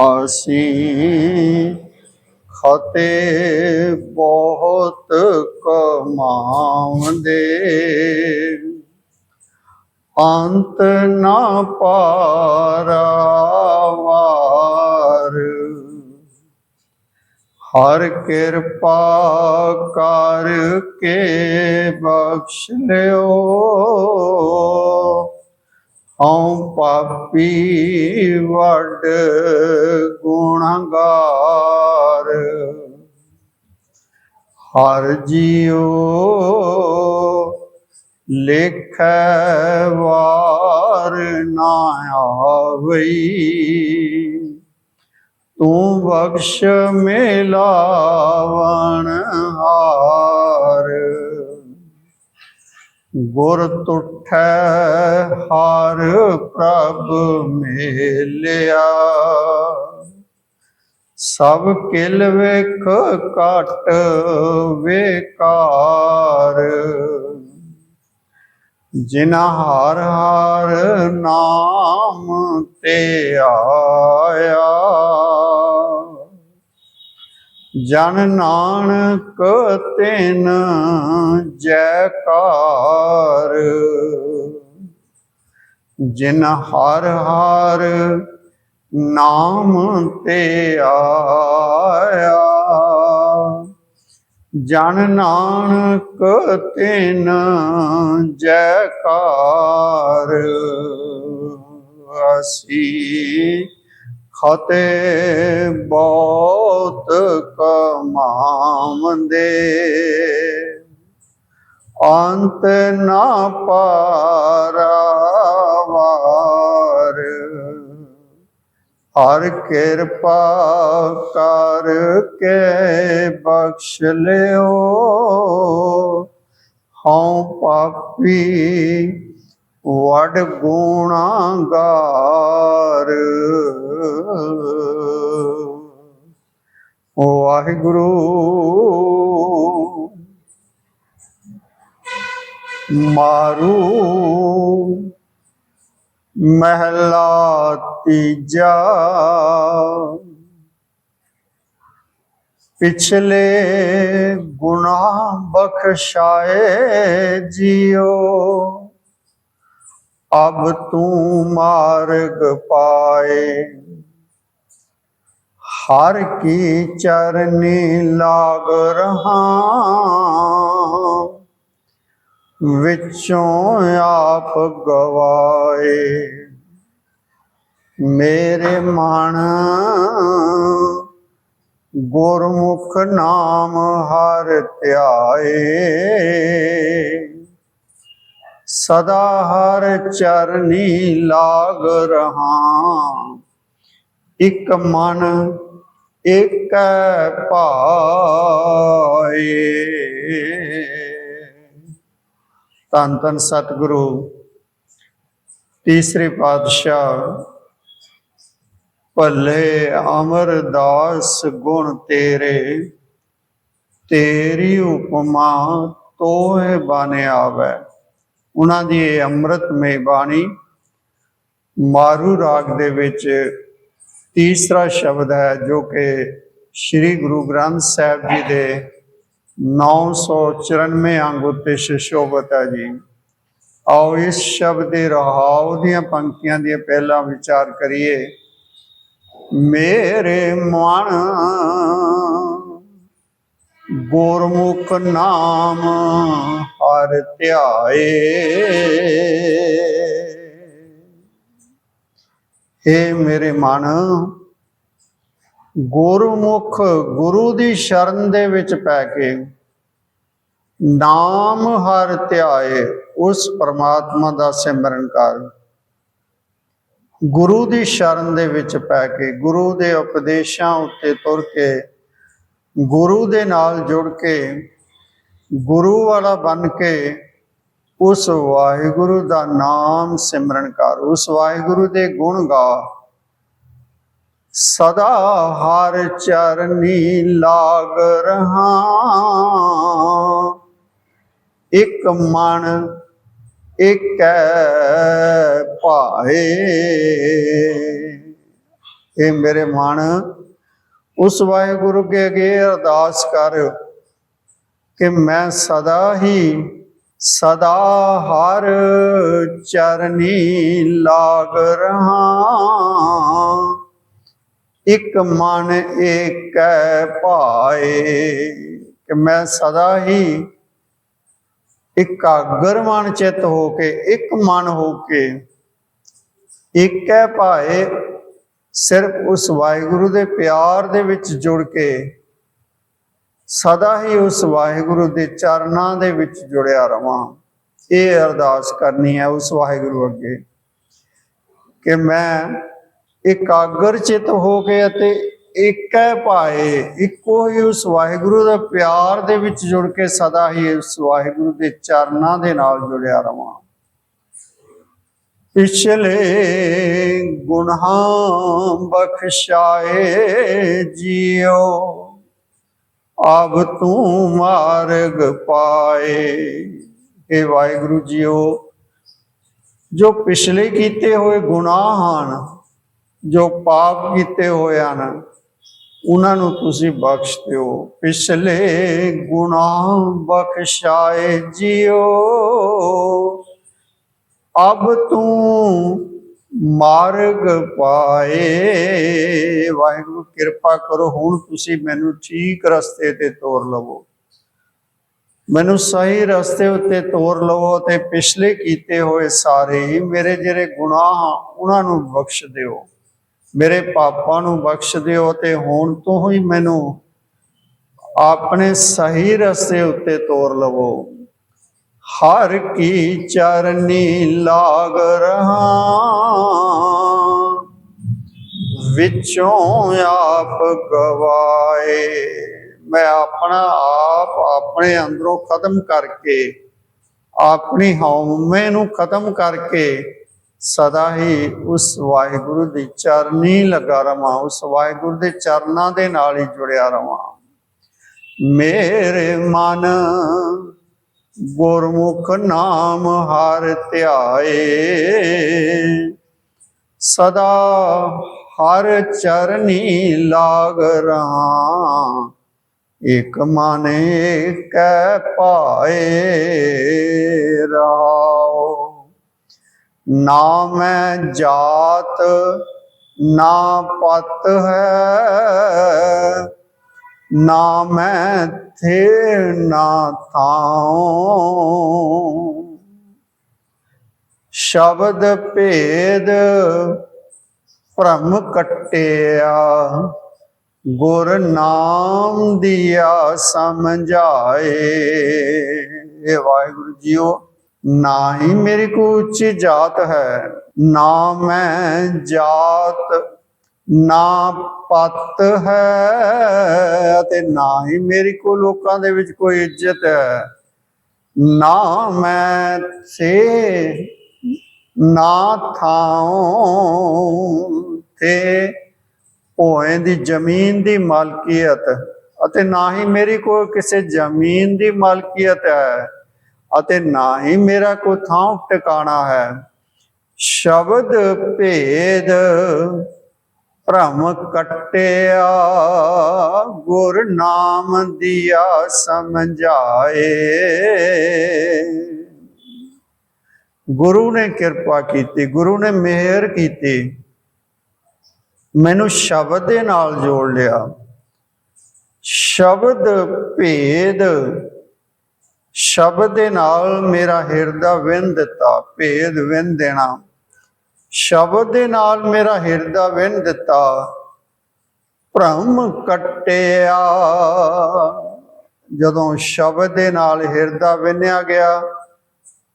ਅਸੀਂ ਖਤੇ ਬਹੁਤ ਕਮਾਉਂਦੇ। ਅੰਤ ਨਾ ਪਾਰਾਵਾਰ। ਹਰ ਕਿਰਪਾ ਕਰਕੇ ਬਖਸ਼ ਲਿਓ। ਹਉ ਪਾਪੀ ਵੱਡ ਗੁਣਗਾਰ। ਹਰ ਜੀਉ ਲਿਖੈ ਵਾਰ ਨਾ ਆਵਈ। ਤੂੰ ਬਖਸ਼ ਮਿਲਾਵਣ ਹਾਰ ਗੁਰ ਤੁਠੈ ਹਰ ਪ੍ਰਭ ਮੇਲਿਆ। ਸਭ ਕਿਲ ਵੇਖ ਕਟ ਵੇਕਾਰ। ਜਿਨਾ ਹਰ ਹਰ ਨਾਮ ਤੇ ਆਇਆ। ਜਨ ਨਾਨਕ ਤਿਨ ਜੈਕਾਰ। ਜਿਨ ਹਰ ਹਰ ਨਾਮ ਤੇ ਆਇਆ। ਜਨ ਨਾਨਕ ਤਿਨ ਜੈਕਾਰ। ਅਸੀਂ ਖਤੇ ਬਹੁਤ ਕਮਾਉਂਦੇ। ਅੰਤ ਨਾ ਪਾਰਾਵਾਰ ਹਰ ਕਿਰਪਾ ਕਰਕੇ ਬਖਸ਼ ਲਿਓ। ਹਉ ਪਾਪੀ ਵਡ ਗੁਣਾਗਾਰ। ਵਾਹਿਗੁਰੂ। ਮਾਰੂ ਮਹਿਲਾ ਤੀਜਾ। ਪਿਛਲੇ ਗੁਨਾਹ ਬਖਸ਼ਾਏ ਜੀਓ। ਅਬ ਤੂੰ ਮਾਰਗ ਪਾਏ ਹਰ ਕੀ ਚਰਨੀ ਲਾਗ ਰਹਾ ਵਿੱਚੋਂ ਆਪ ਗਵਾਏ ਮੇਰੇ ਮਨ ਗੁਰਮੁਖ ਨਾਮ ਹਰ ਧਿਆਏ ਸਦਾ ਹਰ ਚਰਨੀ ਲਾਗ ਰਹਾ। ਇਕ ਮਨ ਇਕ ਭਾਏ। ਧੰਨ ਧੰਨ ਸਤਿਗੁਰੂ, ਤੀਸਰੇ ਪਾਤਸ਼ਾਹ, ਭਲੇ ਅਮਰਦਾਸ ਗੁਣ ਤੇਰੇ, ਤੇਰੀ ਉਪਮਾ ਤੋਏ ਬਨ ਆਵੈ। ਉਹਨਾਂ ਦੀ ਇਹ ਅੰਮ੍ਰਿਤਮਈ ਬਾਣੀ ਮਾਰੂ ਰਾਗ ਦੇ ਵਿੱਚ ਤੀਸਰਾ ਸ਼ਬਦ ਹੈ, ਜੋ ਕਿ ਸ੍ਰੀ ਗੁਰੂ ਗ੍ਰੰਥ ਸਾਹਿਬ ਜੀ ਦੇ 994 ਅੰਗ ਉੱਤੇ ਸ਼ੋਭਤ ਹੈ ਜੀ। ਆਓ ਇਸ ਸ਼ਬਦ ਦੇ ਰਹਾਉ ਦੀਆਂ ਪੰਕਤੀਆਂ ਦੀਆਂ ਪਹਿਲਾਂ ਵਿਚਾਰ ਕਰੀਏ। ਮੇਰੇ ਮਨ ਗੁਰਮੁਖ ਨਾਮ ਹਰ ਧਿਆਏ। ਏ ਮੇਰੇ ਮਨ, ਗੁਰਮੁਖ ਗੁਰੂ ਦੀ ਸ਼ਰਨ ਦੇ ਵਿੱਚ ਪੈ ਕੇ ਨਾਮ ਹਰ ਧਿਆਏ, ਉਸ ਪਰਮਾਤਮਾ ਦਾ ਸਿਮਰਨ ਕਰ। ਗੁਰੂ ਦੀ ਸ਼ਰਨ ਦੇ ਵਿੱਚ ਪੈ ਕੇ, ਗੁਰੂ ਦੇ ਉਪਦੇਸ਼ਾਂ ਉੱਤੇ ਤੁਰ ਕੇ ਗੁਰੂ ਦੇ ਨਾਲ ਜੁੜ ਕੇ ਗੁਰੂ ਵਾਲਾ ਬਣ ਕੇ ਉਸ ਵਾਹਿਗੁਰੂ ਦਾ ਨਾਮ ਸਿਮਰਨ ਕਰ, ਉਸ ਵਾਹਿਗੁਰੂ ਦੇ ਗੁਣ ਗਾ। ਸਦਾ ਹਰ ਚਰਨੀ ਲਾਗ ਰਹਾ। ਇੱਕ ਮਨ ਇਕ ਭਾਏ। ਇਹ ਮੇਰੇ ਮਨ ਉਸ ਵਾਹਿਗੁਰੂ ਕੇ ਅੱਗੇ ਅਰਦਾਸ ਕਰ ਕਿ ਮੈਂ ਸਦਾ ਹੀ ਸਦਾ ਹਰ ਚਰਨੀ ਲਾਗ ਰਹਾ। ਇਕ ਮਨ ਏਕੈ ਭਾਏ ਕਿ ਮੈਂ ਸਦਾ ਹੀ ਇਕਾਗਰ ਮਨ ਚਿਤ ਹੋ ਕੇ, ਇੱਕ ਮਨ ਹੋ ਕੇ, ਏਕੈ ਭਾਏ ਸਿਰਫ ਉਸ ਵਾਹਿਗੁਰੂ ਦੇ ਪਿਆਰ ਦੇ ਵਿੱਚ ਜੁੜ ਕੇ ਸਦਾ ਹੀ ਉਸ ਵਾਹਿਗੁਰੂ ਦੇ ਚਰਨਾਂ ਦੇ ਵਿੱਚ ਜੁੜਿਆ ਰਵਾਂ। ਇਹ ਅਰਦਾਸ ਕਰਨੀ ਹੈ ਉਸ ਵਾਹਿਗੁਰੂ ਅੱਗੇ ਕਿ ਮੈਂ ਇਕਾਗਰ ਚਿਤ ਹੋ ਕੇ ਅਤੇ ਏਕੈ ਪਾਏ, ਇੱਕੋ ਹੀ ਉਸ ਵਾਹਿਗੁਰੂ ਦਾ ਪਿਆਰ ਦੇ ਵਿੱਚ ਜੁੜ ਕੇ ਸਦਾ ਹੀ ਉਸ ਵਾਹਿਗੁਰੂ ਦੇ ਚਰਨਾਂ ਦੇ ਨਾਲ ਜੁੜਿਆ ਰਵਾਂ। ਪਿਛਲੇ ਗੁਨਾਹਾਂ ਬਖਸ਼ਾਏ ਜੀਓ, ਅਬ ਤੂੰ ਮਾਰਗ ਪਾਏ। ਇਹ ਵਾਹਿਗੁਰੂ ਜੀਓ, ਜੋ ਪਿਛਲੇ ਕੀਤੇ ਹੋਏ ਗੁਨਾਹ ਹਨ, ਜੋ ਪਾਪ ਕੀਤੇ ਹੋਏ ਹਨ, ਉਹਨਾਂ ਨੂੰ ਤੁਸੀਂ ਬਖਸ਼ ਦਿਓ ਪਿਛਲੇ ਗੁਨਾਹ ਬਖਸ਼ਾਏ ਜੀਓ। ਅਬ ਤੂੰ ਮਾਰਗ ਪਾਏ। ਵਾਹਿਗੁਰੂ ਕਿਰਪਾ ਕਰੋ ਹੁਣ ਤੁਸੀਂ ਮੈਨੂੰ ਠੀਕ ਰਸਤੇ ਤੇ ਤੋਰ ਲਵੋ। ਮੈਨੂੰ ਸਹੀ ਰਸਤੇ ਉੱਤੇ ਤੋਰ ਲਵੋ ਤੇ ਪਿਛਲੇ ਕੀਤੇ ਹੋਏ ਸਾਰੇ ਹੀ ਮੇਰੇ ਜਿਹੜੇ ਗੁਨਾਹ ਆ, ਉਹਨਾਂ ਨੂੰ ਬਖਸ਼ ਦਿਓ। ਮੇਰੇ ਪਾਪਾਂ ਨੂੰ ਬਖਸ਼ ਦਿਓ ਤੇ ਹੁਣ ਤੋਂ ਹੀ ਮੈਨੂੰ ਆਪਣੇ ਸਹੀ ਰਸਤੇ ਉੱਤੇ ਤੋਰ ਲਵੋ। ਹਰ ਕੀ ਚਰਨੀ ਲਾਗ ਰਹਾ। ਵਿੱਚੋਂ ਆਪ ਗਵਾਏ। ਮੈਂ ਆਪਣਾ ਆਪ ਆਪਣੇ ਅੰਦਰੋਂ ਖਤਮ ਕਰਕੇ, ਆਪਣੀ ਹਉਮੈ ਨੂੰ ਖਤਮ ਕਰਕੇ ਸਦਾ ਹੀ ਉਸ ਵਾਹਿਗੁਰੂ ਦੀ ਚਰਨੀ ਲਗਾ ਰਵਾਂ, ਉਸ ਵਾਹਿਗੁਰੂ ਦੇ ਚਰਨਾਂ ਦੇ ਨਾਲ ਹੀ ਜੁੜਿਆ ਰਵਾਂ। ਮੇਰੇ ਮਨ ਗੁਰਮੁਖ ਨਾਮ ਹਰ ਧਿਆਏ। ਸਦਾ ਹਰ ਚਰਨੀ ਲਾਗ ਰਹਾ, ਇਕ ਮਨੇ ਕੈ ਪਾਏ ਰਹਾਓ ਨਾ ਮੈਂ ਜਾਤ ਨਾ ਪਤ ਹੈ ਨਾ ਮੈਂ ਥੇ ਨਾ ਥਾਉ। ਸ਼ਬਦ ਭੇਦ ਭ੍ਰਮ ਕਟਿਆ, ਗੁਰ ਨਾਮ ਦਿਆ ਸਮਝਾਏ। ਇਹ ਵਾਹਿਗੁਰੂ ਜੀਓ, ਨਾ ਹੀ ਮੇਰੀ ਕੋ ਉੱਚੀ ਜਾਤ ਹੈ, ਨਾ ਮੈਂ ਜਾਤ, ਨਾ ਪਤ ਹੈ। ਅਤੇ ਨਾ ਹੀ ਮੇਰੀ ਕੋ ਲੋਕਾਂ ਦੇ ਵਿੱਚ ਕੋਈ ਇੱਜ਼ਤ ਹੈ। ਨਾ ਮੈਂ ਸੇ ਨਾ ਥਾਉ ਤੇ ਹੋਏ ਦੀ ਜ਼ਮੀਨ ਦੀ ਮਾਲਕੀਅਤ ਅਤੇ ਨਾ ਹੀ ਮੇਰੀ ਕੋਈ ਕਿਸੇ ਜ਼ਮੀਨ ਦੀ ਮਾਲਕੀਅਤ ਹੈ ਅਤੇ ਨਾ ਹੀ ਮੇਰਾ ਕੋਈ ਥਾਂ ਟਿਕਾਣਾ ਹੈ। ਸ਼ਬਦ ਭੇਦ ਭ੍ਰਮ ਕਟਿਆ, ਗੁਰ ਨਾਮ ਦਿਆ ਸਮਝਾਏ। ਗੁਰੂ ਨੇ ਕਿਰਪਾ ਕੀਤੀ, ਗੁਰੂ ਨੇ ਮਿਹਰ ਕੀਤੀ। ਮੈਨੂੰ ਸ਼ਬਦ ਦੇ ਨਾਲ ਜੋੜ ਲਿਆ। ਸ਼ਬਦ ਭੇਦ, ਸ਼ਬਦ ਦੇ ਨਾਲ ਮੇਰਾ ਹਿਰਦਾ ਵਿੰਨ ਦਿੱਤਾ, ਭੇਦ ਵਿੰਨ ਦੇਣਾ। ਸ਼ਬਦ ਦੇ ਨਾਲ ਮੇਰਾ ਹਿਰਦਾ ਵਿੰਨ ਦਿੱਤਾ। ਭ੍ਰਮ ਕਟਿਆ। ਜਦੋਂ ਸ਼ਬਦ ਦੇ ਨਾਲ ਹਿਰਦਾ ਵਿੰਨਿਆ ਗਿਆ,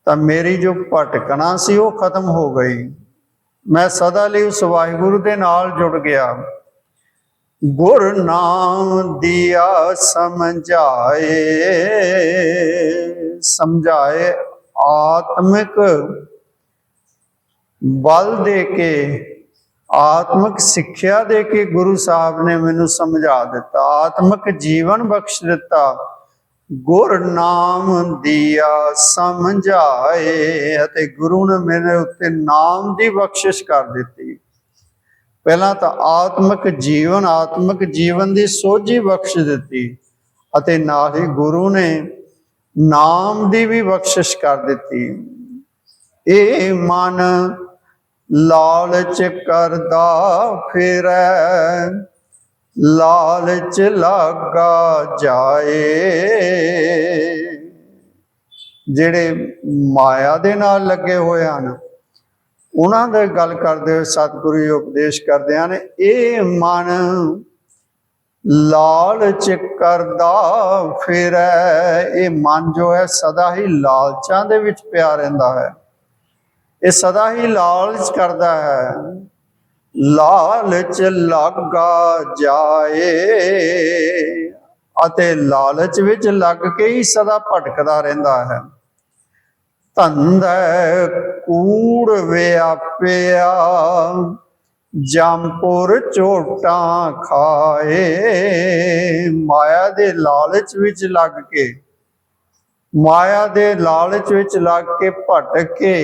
ਤਾਂ ਮੇਰੀ ਜੋ ਭਟਕਣਾ ਸੀ ਉਹ ਖਤਮ ਹੋ ਗਈ। ਮੈਂ ਸਦਾ ਲਈ ਉਸ ਵਾਹਿਗੁਰੂ ਦੇ ਨਾਲ ਜੁੜ ਗਿਆ। ਗੁਰ ਨਾਮ ਦਿਆ ਸਮਝਾਏ ਸਮਝਾਏ ਆਤਮਿਕ ਬਲ ਦੇ ਕੇ, ਆਤਮਿਕ ਸਿੱਖਿਆ ਦੇ ਕੇ ਗੁਰੂ ਸਾਹਿਬ ਨੇ ਮੈਨੂੰ ਸਮਝਾ ਦਿੱਤਾ, ਆਤਮਿਕ ਜੀਵਨ ਬਖਸ਼ ਦਿੱਤਾ। ਗੁਰ ਨਾਮ ਦਿਆ ਸਮਝਾਏ ਅਤੇ ਗੁਰੂ ਨੇ ਮੇਰੇ ਉੱਤੇ ਨਾਮ ਦੀ ਬਖਸ਼ਿਸ਼ ਕਰ ਦਿੱਤੀ। ਪਹਿਲਾਂ ਤਾਂ ਆਤਮਿਕ ਜੀਵਨ ਆਤਮਿਕ ਜੀਵਨ ਦੀ ਸੋਝੀ ਬਖਸ਼ ਦਿੱਤੀ ਅਤੇ ਨਾਲ ਹੀ ਗੁਰੂ ਨੇ ਨਾਮ ਦੀ ਵੀ ਬਖਸ਼ਿਸ਼ ਕਰ ਦਿੱਤੀ। ਇਹ ਮਨ ਲਾਲਚ ਕਰਦਾ ਫਿਰੈ, ਲਾਲਚ ਲਾਗਾ ਜਾਏ। ਜਿਹੜੇ ਮਾਇਆ ਦੇ ਨਾਲ ਲੱਗੇ ਹੋਏ ਹਨ, ਉਹਨਾਂ ਦੀ ਗੱਲ ਕਰਦੇ ਹੋਏ ਸਤਿਗੁਰੂ ਜੀ ਉਪਦੇਸ਼ ਕਰਦੇ ਹਨ ਇਹ ਮਨ ਲਾਲਚ ਕਰਦਾ ਫਿਰੈ। ਇਹ ਮਨ ਜੋ ਹੈ, ਸਦਾ ਹੀ ਲਾਲਚਾਂ ਦੇ ਵਿੱਚ ਪਿਆ ਰਹਿੰਦਾ ਹੈ। ਇਹ ਸਦਾ ਹੀ ਲਾਲਚ ਕਰਦਾ ਹੈ। ਲਾਲਚ ਲੱਗਾ ਜਾਏ ਅਤੇ ਲਾਲਚ ਵਿੱਚ ਲੱਗ ਕੇ ਹੀ ਸਦਾ ਭਟਕਦਾ ਰਹਿੰਦਾ ਹੈ। ਧੰਦਾ ਕੂੜ ਵਿਆਪਿਆ ਜੰਪੁਰ ਝੋਟਾਂ ਖਾਏ, ਮਾਇਆ ਦੇ ਲਾਲਚ ਵਿੱਚ ਲੱਗ ਕੇ, ਮਾਇਆ ਦੇ ਲਾਲਚ ਵਿੱਚ ਲੱਗ ਕੇ ਭਟਕ ਕੇ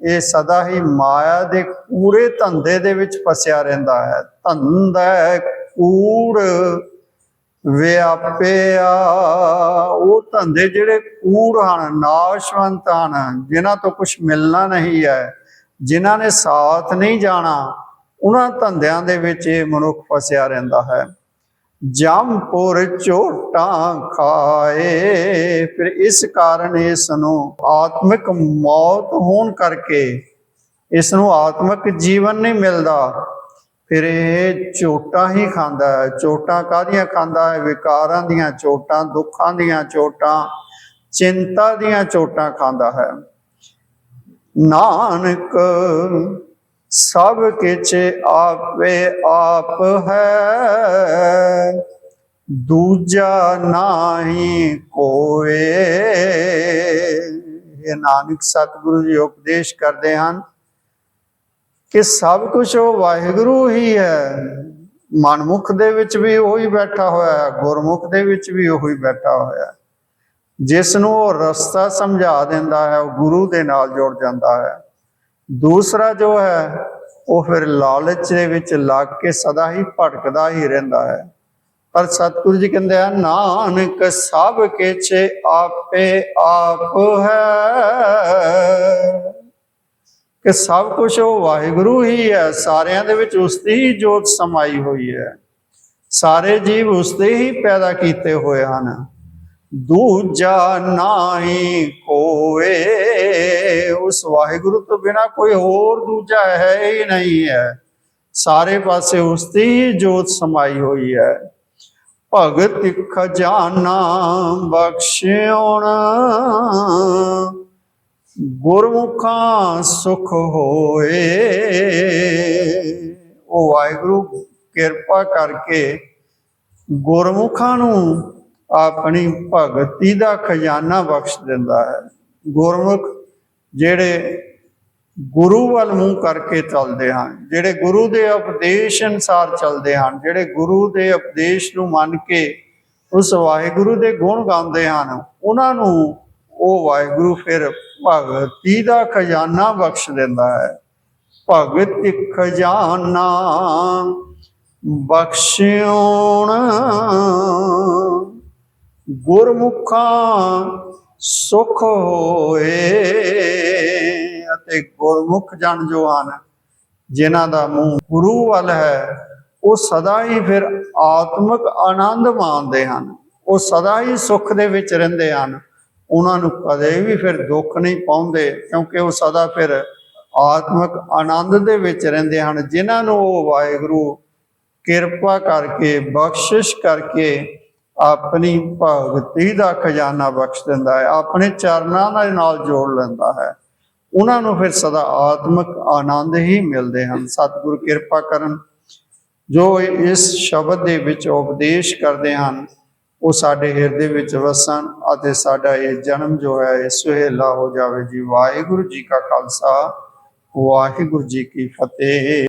ਇਹ ਸਦਾ ਹੀ ਮਾਇਆ ਦੇ ਕੂੜੇ ਧੰਦੇ ਦੇ ਵਿੱਚ ਫਸਿਆ ਰਹਿੰਦਾ ਹੈ। ਧੰਦਾ ਕੂੜ ਵਿਆਪਿਆ ਉਹ ਧੰਦੇ ਜਿਹੜੇ ਕੂੜ ਹਨ, ਨਾਸ਼ਵੰਤ ਹਨ, ਜਿਨ੍ਹਾਂ ਤੋਂ ਕੁਝ ਮਿਲਣਾ ਨਹੀਂ ਹੈ, ਜਿਨ੍ਹਾਂ ਨੇ ਸਾਥ ਨਹੀਂ ਜਾਣਾ, ਉਹਨਾਂ ਧੰਦਿਆਂ ਦੇ ਵਿੱਚ ਇਹ ਮਨੁੱਖ ਫਸਿਆ ਰਹਿੰਦਾ ਹੈ। ਜੰਪੁਰ ਝੋਟਾਂ ਖਾਏ। ਫਿਰ ਇਸ ਕਾਰਨ ਇਸ ਨੂੰ ਆਤਮਿਕ ਮੌਤ ਹੋਣ ਕਰਕੇ ਇਸ ਨੂੰ ਆਤਮਿਕ ਜੀਵਨ ਨਹੀਂ ਮਿਲਦਾ। ਫਿਰ ਇਹ ਚੋਟਾਂ ਹੀ ਖਾਂਦਾ ਹੈ। ਚੋਟਾਂ ਕਾਹਦੀਆਂ ਖਾਂਦਾ ਹੈ? ਵਿਕਾਰਾਂ ਦੀਆਂ ਚੋਟਾਂ ਦੁੱਖਾਂ ਦੀਆਂ ਚੋਟਾਂ ਚਿੰਤਾ ਦੀਆਂ ਚੋਟਾਂ ਖਾਂਦਾ ਹੈ। ਨਾਨਕ ਸਭ ਕਿਛ ਆਪੇ ਆਪ ਹੈ। ਦੂਜਾ ਨਾਹੀ ਕੋਏ। ਇਹ ਨਾਨਕ ਸਤਿਗੁਰੂ ਜੀ ਉਪਦੇਸ਼ ਕਰਦੇ ਹਨ ਕਿ ਸਭ ਕੁਝ ਉਹ ਵਾਹਿਗੁਰੂ ਹੀ ਹੈ। ਮਨਮੁਖ ਦੇ ਵਿੱਚ ਵੀ ਉਹੀ ਬੈਠਾ ਹੋਇਆ ਹੈ, ਗੁਰਮੁਖ ਦੇ ਵਿੱਚ ਵੀ ਉਹੀ ਬੈਠਾ ਹੋਇਆ ਹੈ। ਜਿਸ ਨੂੰ ਉਹ ਰਸਤਾ ਸਮਝਾ ਦਿੰਦਾ ਹੈ, ਉਹ ਗੁਰੂ ਦੇ ਨਾਲ ਜੁੜ ਜਾਂਦਾ ਹੈ। ਦੂਸਰਾ ਜੋ ਹੈ, ਉਹ ਫਿਰ ਲਾਲਚ ਦੇ ਵਿੱਚ ਲੱਗ ਕੇ ਸਦਾ ਹੀ ਭਟਕਦਾ ਹੀ ਰਹਿੰਦਾ ਹੈ। ਪਰ ਸਤਿਗੁਰੂ ਜੀ ਕਹਿੰਦੇ ਆ, ਨਾਨਕ ਸਭ ਕਿਛ ਆਪੇ ਆਪ ਹੈ। ਕਿ ਸਭ ਕੁਝ ਉਹ ਵਾਹਿਗੁਰੂ ਹੀ ਹੈ, ਸਾਰਿਆਂ ਦੇ ਵਿੱਚ ਉਸ ਦੀ ਹੀ ਜੋਤ ਸਮਾਈ ਹੋਈ ਹੈ। ਸਾਰੇ ਜੀਵ ਉਸ ਦੇ ਹੀ ਪੈਦਾ ਕੀਤੇ ਹੋਏ ਹਨ। ਦੂਜਾ ਨਾਹੀ ਕੋਏ ਉਸ ਵਾਹਿਗੁਰੂ ਤੋਂ ਬਿਨਾ ਕੋਈ ਹੋਰ ਦੂਜਾ ਹੈ ਹੀ ਨਹੀਂ ਹੈ। ਸਾਰੇ ਪਾਸੇ ਉਸ ਦੀ ਜੋਤ ਸਮਾਈ ਹੋਈ ਹੈ। ਭਗਤ ਖਜ਼ਾਨਾ ਬਖਸ਼ਿਓਣ ਗੁਰਮੁਖਾਂ ਸੁਖ ਹੋਏ। ਉਹ ਵਾਹਿਗੁਰੂ, ਕਿਰਪਾ ਕਰਕੇ ਗੁਰਮੁਖਾਂ ਨੂੰ ਆਪਣੀ ਭਗਤੀ ਦਾ ਖਜ਼ਾਨਾ ਬਖਸ਼ ਦਿੰਦਾ ਹੈ। ਗੁਰਮੁਖ ਜਿਹੜੇ ਗੁਰੂ ਵੱਲ ਮੂੰਹ ਕਰਕੇ ਚੱਲਦੇ ਹਨ, ਜਿਹੜੇ ਗੁਰੂ ਦੇ ਉਪਦੇਸ਼ ਅਨਸਾਰ ਚੱਲਦੇ ਹਨ, ਜਿਹੜੇ ਗੁਰੂ ਦੇ ਉਪਦੇਸ਼ ਨੂੰ ਮੰਨ ਕੇ ਉਸ ਵਾਹਿਗੁਰੂ ਦੇ ਗੁਣ ਗਾਉਂਦੇ ਹਨ, ਉਹਨਾਂ ਨੂੰ ਉਹ ਵਾਹਿਗੁਰੂ ਫਿਰ ਭਗਤੀ ਦਾ ਖਜ਼ਾਨਾ ਬਖਸ਼ ਦਿੰਦਾ ਹੈ। ਭਗਤ ਖਜ਼ਾਨਾ ਬਖਸ਼ਿਓਣ ਗੁਰਮੁਖਾਂ ਸੁਖ ਹੋਏ ਅਤੇ ਗੁਰਮੁਖ ਜਨ ਜੋ ਹਨ, ਜਿਨ੍ਹਾਂ ਦਾ ਮੂੰਹ ਗੁਰੂ ਵੱਲ ਹੈ, ਉਹ ਸਦਾ ਹੀ ਫਿਰ ਆਤਮਿਕ ਆਨੰਦ ਮਾਣਦੇ ਹਨ। ਉਹ ਸਦਾ ਹੀ ਸੁਖ ਦੇ ਵਿੱਚ ਰਹਿੰਦੇ ਹਨ। ਉਹਨਾਂ ਨੂੰ ਕਦੇ ਵੀ ਫਿਰ ਦੁੱਖ ਨਹੀਂ ਪਾਉਂਦੇ, ਕਿਉਂਕਿ ਉਹ ਸਦਾ ਫਿਰ ਆਤਮਿਕ ਆਨੰਦ ਦੇ ਵਿੱਚ ਰਹਿੰਦੇ ਹਨ, ਜਿਨ੍ਹਾਂ ਨੂੰ ਉਹ ਵਾਹਿਗੁਰੂ ਕਿਰਪਾ ਕਰਕੇ, ਬਖਸ਼ਿਸ਼ ਕਰਕੇ ਆਪਣੀ ਭਗਤੀ ਦਾ ਖਜ਼ਾਨਾ ਬਖਸ਼ ਦਿੰਦਾ ਹੈ, ਆਪਣੇ ਚਰਨਾਂ ਦੇ ਨਾਲ ਜੋੜ ਲੈਂਦਾ ਹੈ। ਉਹਨਾਂ ਨੂੰ ਫਿਰ ਸਦਾ ਆਤਮਿਕ ਆਨੰਦ ਹੀ ਮਿਲਦੇ ਹਨ। ਸਤਿਗੁਰ ਕਿਰਪਾ ਕਰਨ। ਜੋ ਇਸ ਸ਼ਬਦ ਦੇ ਵਿੱਚ ਉਪਦੇਸ਼ ਕਰਦੇ ਹਨ, ਉਹ ਸਾਡੇ ਹਿਰਦੇ ਵਿੱਚ ਵਸਣ ਅਤੇ ਸਾਡਾ ਇਹ ਜਨਮ ਜੋ ਹੈ ਇਹ ਸੁਹੇਲਾ ਹੋ ਜਾਵੇ ਜੀ। ਵਾਹਿਗੁਰੂ ਜੀ ਕਾ ਖਾਲਸਾ, ਵਾਹਿਗੁਰੂ ਜੀ ਕੀ ਫਤਿਹ।